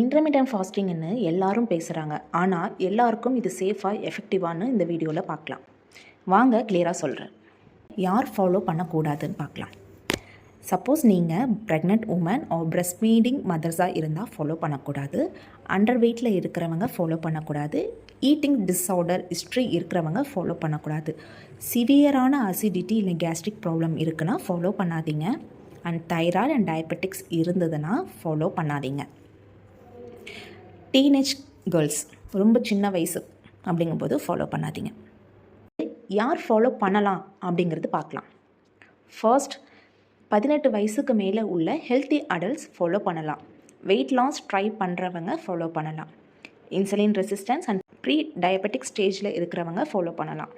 இன்டர்மீடியன் ஃபாஸ்டிங்னு எல்லாரும் பேசுகிறாங்க ஆனால் எல்லாருக்கும் இது சேஃபாக எஃபெக்டிவான்னு இந்த வீடியோவில் பார்க்கலாம். வாங்க கிளியராக சொல்கிறேன் யார் ஃபாலோ பண்ணக்கூடாதுன்னு பார்க்கலாம். சப்போஸ் நீங்கள் pregnant woman or breast feeding மதர்ஸாக இருந்தால் ஃபாலோ பண்ணக்கூடாது. அண்டர் வெயிட்டில் இருக்கிறவங்க ஃபாலோ பண்ணக்கூடாது. ஈட்டிங் டிஸார்டர் ஹிஸ்ட்ரி இருக்கிறவங்க ஃபாலோ பண்ணக்கூடாது. சிவியரான அசிடிட்டி இல்லை கேஸ்ட்ரிக் ப்ராப்ளம் இருக்குன்னா ஃபாலோ பண்ணாதீங்க. அண்ட் தைராய்டு அண்ட் டயபெட்டிக்ஸ் இருந்ததுன்னா ஃபாலோ பண்ணாதீங்க. டீனேஜ் கேர்ள்ஸ் ரொம்ப சின்ன வயசு அப்படிங்கும்போது ஃபாலோ பண்ணாதீங்க. யார் ஃபாலோ பண்ணலாம் அப்படிங்கிறது பார்க்கலாம். ஃபர்ஸ்ட் பதினெட்டு வயசுக்கு மேலே உள்ள ஹெல்த்தி அடல்ட்ஸ் ஃபாலோ பண்ணலாம். வெயிட் லாஸ் ட்ரை பண்ணுறவங்க ஃபாலோ பண்ணலாம். Insulin resistance and pre diabetic ஸ்டேஜில் இருக்கிறவங்க ஃபாலோ பண்ணலாம்.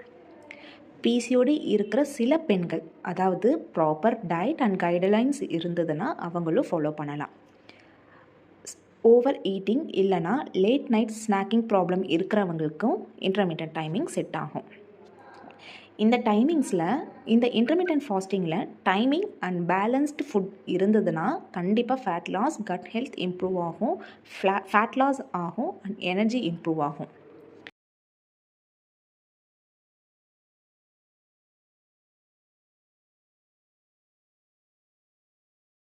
பிசிஓடி இருக்கிற சில பெண்கள் அதாவது ப்ராப்பர் டயட் அண்ட் கைட்லைன்ஸ் இருந்ததுன்னா அவங்களும் ஃபாலோ பண்ணலாம். ஓவர் ஈட்டிங் இல்லைனா லேட் நைட் ஸ்நாக்கிங் ப்ராப்ளம் இருக்கிறவங்களுக்கும் இன்டர்மீடியட் டைமிங் செட் ஆகும். இந்த டைமிங்ஸில் இந்த இன்டர்மீடியன்ட் ஃபாஸ்டிங்கில் டைமிங் அண்ட் பேலன்ஸ்டு ஃபுட் இருந்ததுன்னா கண்டிப்பாக fat loss gut health improve ஆகும் ஃப்ளா ஃபேட் லாஸ் ஆகும் அண்ட் எனர்ஜி இம்ப்ரூவ் ஆகும்.